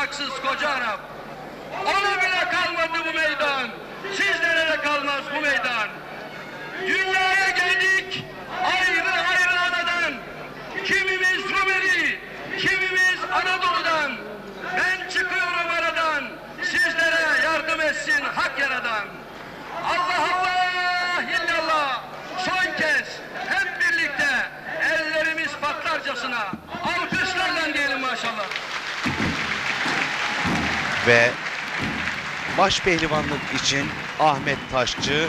Arap. Ona bile kalmadı bu meydan. Sizlere de kalmaz bu meydan. Dünyaya geldik ayrı ayrı anadan. Kimimiz Rumeli, kimimiz Anadolu'dan. Ben çıkıyorum aradan. Sizlere yardım etsin hak yaradan. Allah Ve baş pehlivanlık için Ahmet Taşçı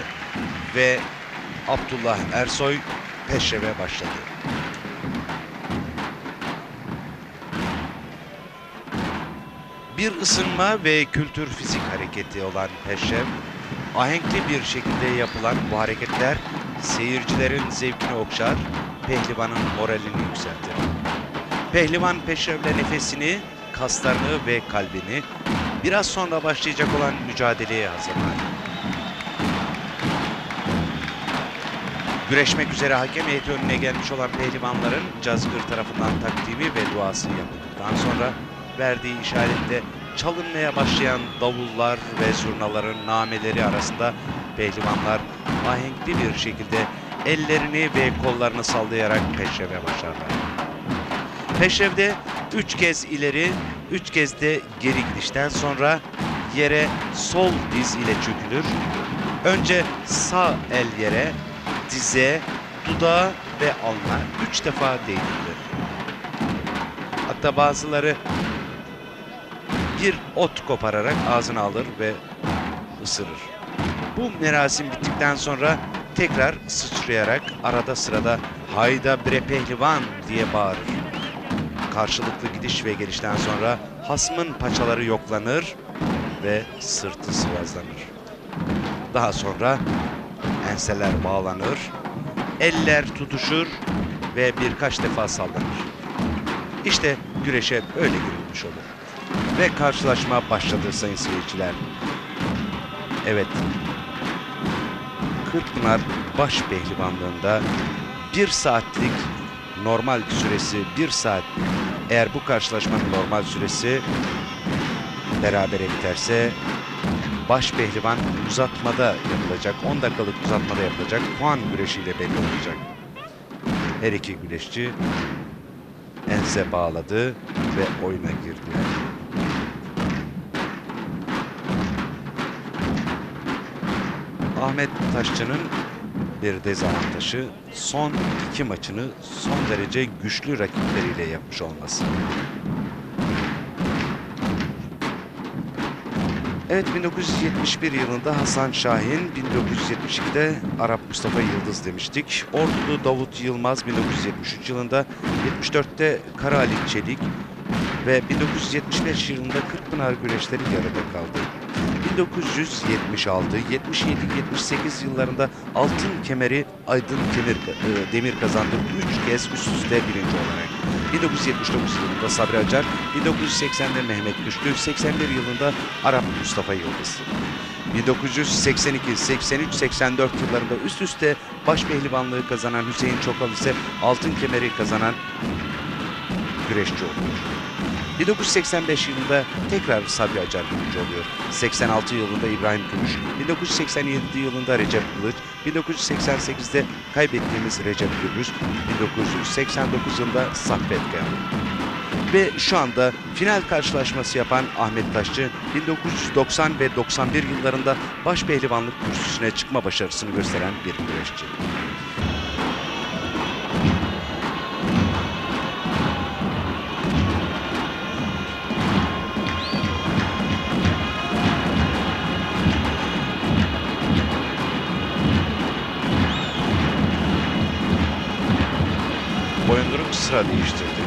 ve Abdullah Ersoy peşreve başladı. Bir ısınma ve kültür fizik hareketi olan peşrev, ahenkli bir şekilde yapılan bu hareketler seyircilerin zevkini okşar, pehlivanın moralini yükseltir. Pehlivan peşrevle nefesini, kaslarını ve kalbini biraz sonra başlayacak olan mücadeleye hazırlar. Güreşmek üzere hakem heyeti önüne gelmiş olan pehlivanların Cazgır tarafından takdimi ve duası yapıldıktan sonra verdiği işaretle çalınmaya başlayan davullar ve zurnaların nameleri arasında pehlivanlar ahenkli bir şekilde ellerini ve kollarını sallayarak peşreve başlarlar. Peşrevde üç kez ileri, üç kez de geri gidişten sonra yere sol diz ile çökülür. Önce sağ el yere, dize, dudağa ve alnına üç defa değdirilir. Hatta bazıları bir ot kopararak ağzına alır ve ısırır. Bu merasim bittikten sonra tekrar sıçrayarak arada sırada hayda bre pehlivan diye bağırır. Karşılıklı gidiş ve gelişten sonra hasmın paçaları yoklanır ve sırtı sıvazlanır. Daha sonra enseler bağlanır, eller tutuşur ve birkaç defa sallanır. İşte güreşe böyle girilmiş olur. Ve karşılaşma başladı sayın seyirciler. Evet. Kırkpınar baş pehlivanlığında bir saatlik normal süresi bir saat. Eğer bu karşılaşmanın normal süresi berabere biterse baş pehlivan uzatmada yapılacak. 10 dakikalık uzatmada yapılacak. Puan güreşiyle belli olacak. Her iki güreşçi ense bağladı ve oyuna girdiler. Ahmet Taşçı'nın bir dezavantajı son iki maçını son derece güçlü rakipleriyle yapmış olması. Evet 1971 yılında Hasan Şahin, 1972'de Arap Mustafa Yıldız demiştik. Ordulu Davut Yılmaz 1973 yılında, 74'te Kara Ali Çelik ve 1975 yılında Kırkpınar güreşleri yarıda kaldı. 1976, 77, 78 yıllarında altın kemeri Aydın Demir, e, Demir kazandı. 3 kez üst üste birinci olarak. 1979 yılında Sabri Acar, 1980'de Mehmet Güçlü, 81 yılında Arap Mustafa Yıldız. 1982, 83, 84 yıllarında üst üste baş pehlivanlığı kazanan Hüseyin Çokal ise altın kemeri kazanan güreşçi oluyor. 1985 yılında tekrar Sabri Acar birinci oluyor. 86 yılında İbrahim Gümüş, 1987 yılında Recep Kılıç, 1988'de kaybettiğimiz Recep Gürbüz, 1989 yılında Saffet Kaya. Ve şu anda final karşılaşması yapan Ahmet Taşçı 1990 ve 91 yıllarında baş pehlivanlık kürsüsüne çıkma başarısını gösteren bir güreşçi. Sıra değiştirdi.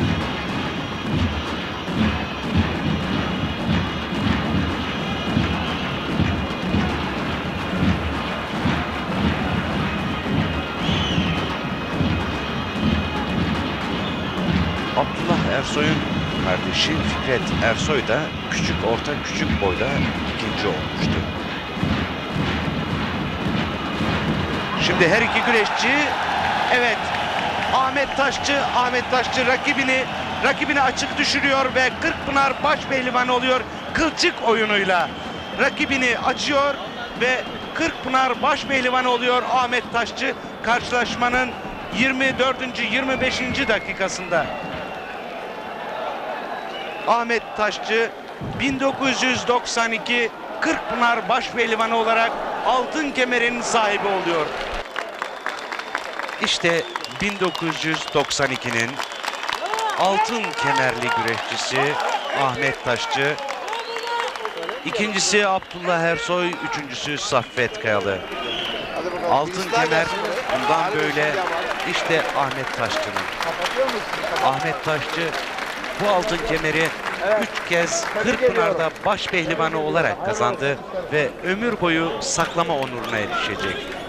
Abdullah Ersoy'un kardeşi Fikret Ersoy da küçük orta küçük boyda ikinci olmuştu. Şimdi her iki güreşçi evet Ahmet Taşçı Ahmet Taşçı rakibini rakibini açık düşürüyor ve Kırkpınar baş pehlivan oluyor. kılçık oyunuyla rakibini açıyor ve Kırkpınar baş pehlivanı oluyor Ahmet Taşçı karşılaşmanın 24. 25. dakikasında. Ahmet Taşçı 1992 Kırkpınar baş pehlivanı olarak altın kemerin sahibi oluyor. İşte 1992'nin altın kemerli güreşçisi Ahmet Taşçı. İkincisi Abdullah Ersoy, üçüncüsü Saffet Kayalı. Altın kemer bundan böyle işte Ahmet Taşçı'nın. Ahmet Taşçı bu altın kemeri üç kez Kırkpınar'da baş pehlivanı olarak kazandı ve ömür boyu saklama onuruna erişecek.